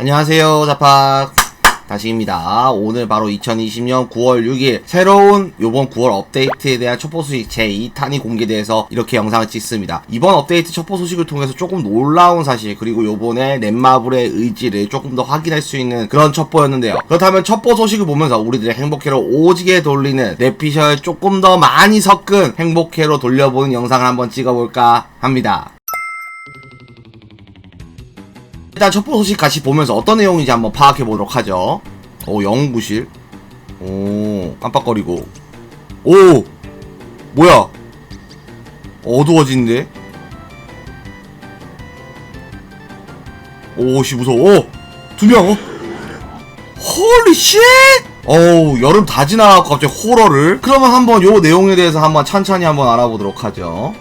안녕하세요 자팍. 다시입니다. 오늘 바로 2020년 9월 6일 새로운 요번 9월 업데이트에 대한 첩보 소식 제2탄이 공개돼서 이렇게 영상을 찍습니다. 이번 업데이트 첩보 소식을 통해서 조금 놀라운 사실 그리고 요번에 넷마블의 의지를 조금 더 확인할 수 있는 그런 첩보였는데요. 그렇다면 첩보 소식을 보면서 우리들의 행복회로 오지게 돌리는 뇌피셜 조금 더 많이 섞은 행복회로 돌려보는 영상을 한번 찍어볼까 합니다 일단 첩보 소식 같이 보면서 어떤 내용인지 한번 파악해 보도록 하죠. 오, 영구실. 오, 깜빡거리고. 오! 뭐야? 어두워진데? 오씨, 무서워. 오! 두 명, 어? 홀리 쉣! 어우, 여름 다 지나가고 갑자기 호러를? 그러면 한번 요 내용에 대해서 한번 찬찬히 한번 알아보도록 하죠.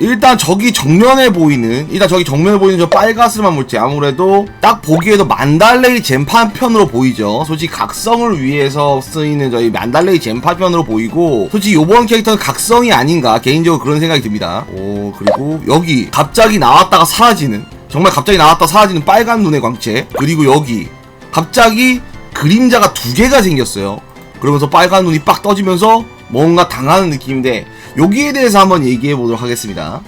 일단 저기 정면에 보이는 일단 저기 정면에 보이는 저 빨가스름한 물체 아무래도 딱 보기에도 만달레이 젠판 편으로 보이죠. 솔직히 각성을 위해서 쓰이는 저희 만달레이 젠판 편으로 보이고 솔직히 요번 캐릭터는 각성이 아닌가 개인적으로 그런 생각이 듭니다. 오 그리고 여기 갑자기 나왔다가 사라지는 정말 갑자기 나왔다 사라지는 빨간 눈의 광채. 그리고 여기 갑자기 그림자가 두 개가 생겼어요. 그러면서 빨간 눈이 빡 떠지면서 뭔가 당하는 느낌인데 여기에 대해서 한번 얘기해 보도록 하겠습니다.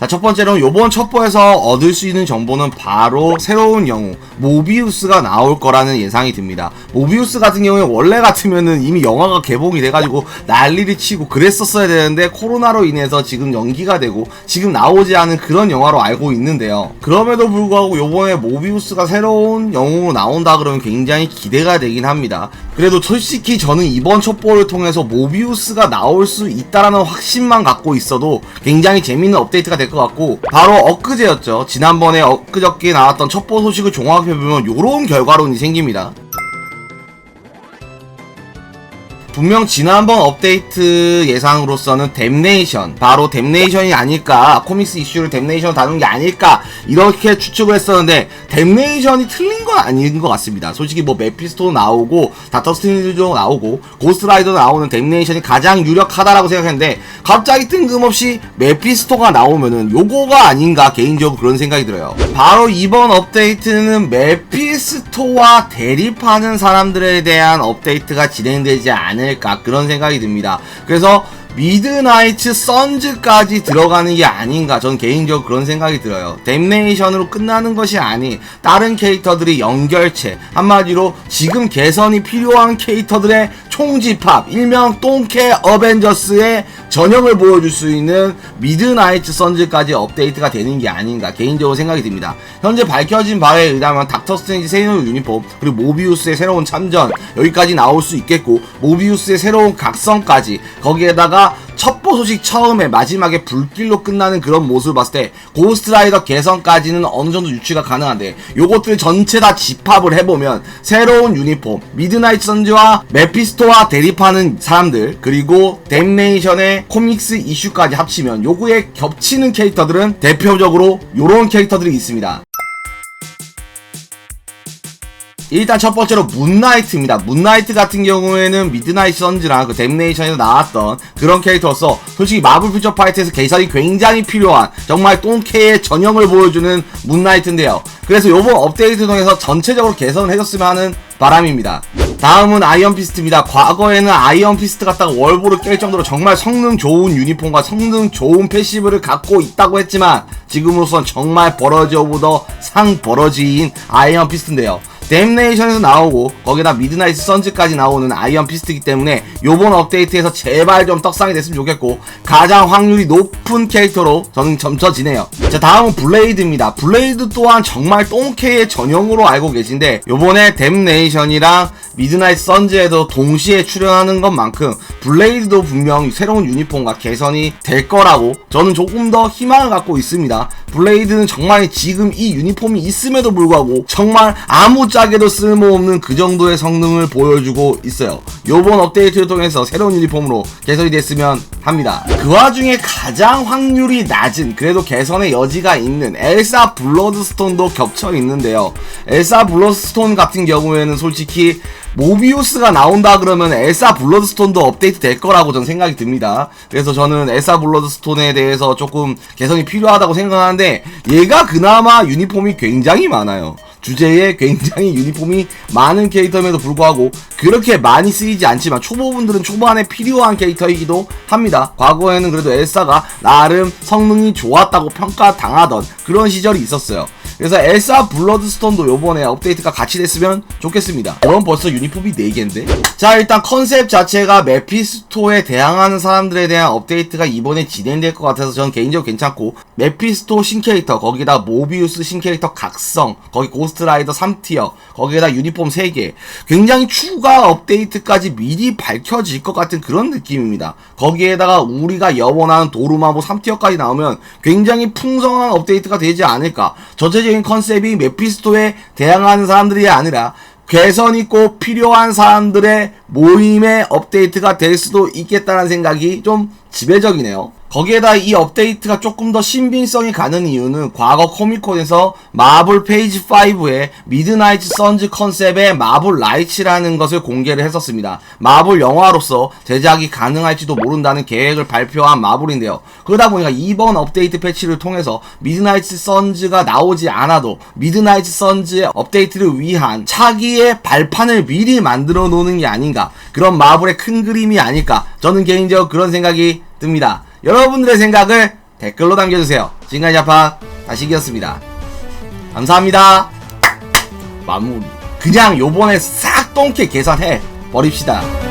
자, 첫 번째로 요번 첩보에서 얻을 수 있는 정보는 바로 새로운 영웅 모비우스가 나올 거라는 예상이 듭니다. 모비우스 같은 경우에 원래 같으면은 이미 영화가 개봉이 돼가지고 난리를 치고 그랬었어야 되는데 코로나로 인해서 지금 연기가 되고 지금 나오지 않은 그런 영화로 알고 있는데요. 그럼에도 불구하고 요번에 모비우스가 새로운 영웅으로 나온다 그러면 굉장히 기대가 되긴 합니다. 그래도 솔직히 저는 이번 첩보를 통해서 모비우스가 나올 수 있다라는 확신만 갖고 있어도 굉장히 재밌는 업데이트가 될 것 같고 바로 엊그제였죠. 지난번에 엊그저께 나왔던 첩보 소식을 종합해보면 요런 결과론이 생깁니다. 분명 지난번 업데이트 예상으로서는 댐네이션 바로 댐네이션이 아닐까 코믹스 이슈를 댐네이션 다룬 게 아닐까 이렇게 추측을 했었는데 댐네이션이 틀린 건 아닌 것 같습니다. 솔직히 뭐 메피스토도 나오고 스트레인지도 나오고 고스트라이더도 나오는 댐네이션이 가장 유력하다라고 생각했는데 갑자기 뜬금없이 메피스토가 나오면은 요거가 아닌가 개인적으로 그런 생각이 들어요. 바로 이번 업데이트는 메피스토와 대립하는 사람들에 대한 업데이트가 진행되지 않을 않을까 그런 생각이 듭니다. 그래서 미드나이트 선즈까지 들어가는 게 아닌가 전 개인적으로 그런 생각이 들어요. 댐네이션으로 끝나는 것이 아닌 다른 캐릭터들이 연결체 한마디로 지금 개선이 필요한 캐릭터들의 총집합 일명 똥캐 어벤져스의 전형을 보여줄 수 있는 미드나이트 선즈까지 업데이트가 되는 게 아닌가 개인적으로 생각이 듭니다. 현재 밝혀진 바에 의하면 닥터 스트레인지 새로운 유니폼 그리고 모비우스의 새로운 참전 여기까지 나올 수 있겠고 모비우스의 새로운 각성까지 거기에다가 첩보 소식 처음에 마지막에 불길로 끝나는 그런 모습을 봤을 때 고스트라이더 개선까지는 어느 정도 유추가 가능한데 요것들 전체 다 집합을 해보면 새로운 유니폼 미드나이트 선즈와 메피스토와 대립하는 사람들 그리고 댐네이션의 코믹스 이슈까지 합치면 요거에 겹치는 캐릭터들은 대표적으로 요런 캐릭터들이 있습니다. 일단 첫 번째로 문나이트입니다. 문나이트 같은 경우에는 미드나이트 선즈랑 그 댐네이션에서 나왔던 그런 캐릭터로서 솔직히 마블 퓨처 파이트에서 개선이 굉장히 필요한 정말 똥캐의 전형을 보여주는 문나이트인데요. 그래서 요번 업데이트 통해서 전체적으로 개선을 해줬으면 하는 바람입니다. 다음은 아이언 피스트입니다. 과거에는 아이언 피스트 갖다가 월보를 깰 정도로 정말 성능 좋은 유니폼과 성능 좋은 패시브를 갖고 있다고 했지만 지금으로선 정말 버러지 오브 더 상 버러지인 아이언 피스트인데요. 댐네이션에서 나오고 거기다 미드나이트 선즈까지 나오는 아이언 피스트이기 때문에 요번 업데이트에서 제발 좀 떡상이 됐으면 좋겠고 가장 확률이 높은 캐릭터로 저는 점쳐지네요. 자 다음은 블레이드입니다. 블레이드 또한 정말 똥캐의 전형으로 알고 계신데 요번에 댐네이션이랑 미드나이트 선즈에도 동시에 출연하는 것만큼 블레이드도 분명 새로운 유니폼과 개선이 될 거라고 저는 조금 더 희망을 갖고 있습니다 블레이드는 정말 지금 이 유니폼이 있음에도 불구하고 정말 아무짝에도 쓸모없는 그 정도의 성능을 보여주고 있어요. 요번 업데이트를 통해서 새로운 유니폼으로 개선이 됐으면 합니다. 그 와중에 가장 확률이 낮은 그래도 개선의 여지가 있는 엘사 블러드스톤도 겹쳐 있는데요. 엘사 블러드스톤 같은 경우에는 솔직히 모비우스가 나온다 그러면 엘사 블러드스톤도 업데이트 될 거라고 저는 생각이 듭니다. 그래서 저는 엘사 블러드스톤에 대해서 조금 개선이 필요하다고 생각하는데 얘가 그나마 유니폼이 굉장히 많아요. 주제에 굉장히 유니폼이 많은 캐릭터임에도 불구하고 그렇게 많이 쓰이지 않지만 초보분들은 초반에 필요한 캐릭터이기도 합니다. 과거에는 그래도 엘사가 나름 성능이 좋았다고 평가당하던 그런 시절이 있었어요. 그래서 엘사 블러드스톤도 요번에 업데이트가 같이 됐으면 좋겠습니다. 그럼 벌써 유니폼이 4개인데? 자 일단 컨셉 자체가 메피스토에 대항하는 사람들에 대한 업데이트가 이번에 진행될 것 같아서 저는 개인적으로 괜찮고 메피스토 신캐릭터 거기다 모비우스 신캐릭터 각성 거기 고스트라이더 3티어 거기에다 유니폼 3개 굉장히 추가 업데이트까지 미리 밝혀질 것 같은 그런 느낌입니다. 거기에다가 우리가 염원하는 도루마보 3티어까지 나오면 굉장히 풍성한 업데이트가 되지 않을까 전체적 인 컨셉이 메피스토에 대항하는 사람들이 아니라 개선 있고 필요한 사람들의 모임의 업데이트가 될 수도 있겠다는 생각이 좀 지배적이네요. 거기에다 이 업데이트가 조금 더 신빙성이 가는 이유는 과거 코미콘에서 마블 페이지 5에 미드나이트 선즈 컨셉의 마블 라이츠라는 것을 공개를 했었습니다. 마블 영화로서 제작이 가능할지도 모른다는 계획을 발표한 마블인데요. 그러다 보니까 이번 업데이트 패치를 통해서 미드나이트 선즈가 나오지 않아도 미드나이트 선즈의 업데이트를 위한 차기의 발판을 미리 만들어 놓는 게 아닌가 그런 마블의 큰 그림이 아닐까 저는 개인적으로 그런 생각이 듭니다. 여러분들의 생각을 댓글로 남겨주세요. 지금까지 자파 다시기였습니다. 감사합니다. 마무리. 그냥 요번에 싹 똥캐 계산해 버립시다.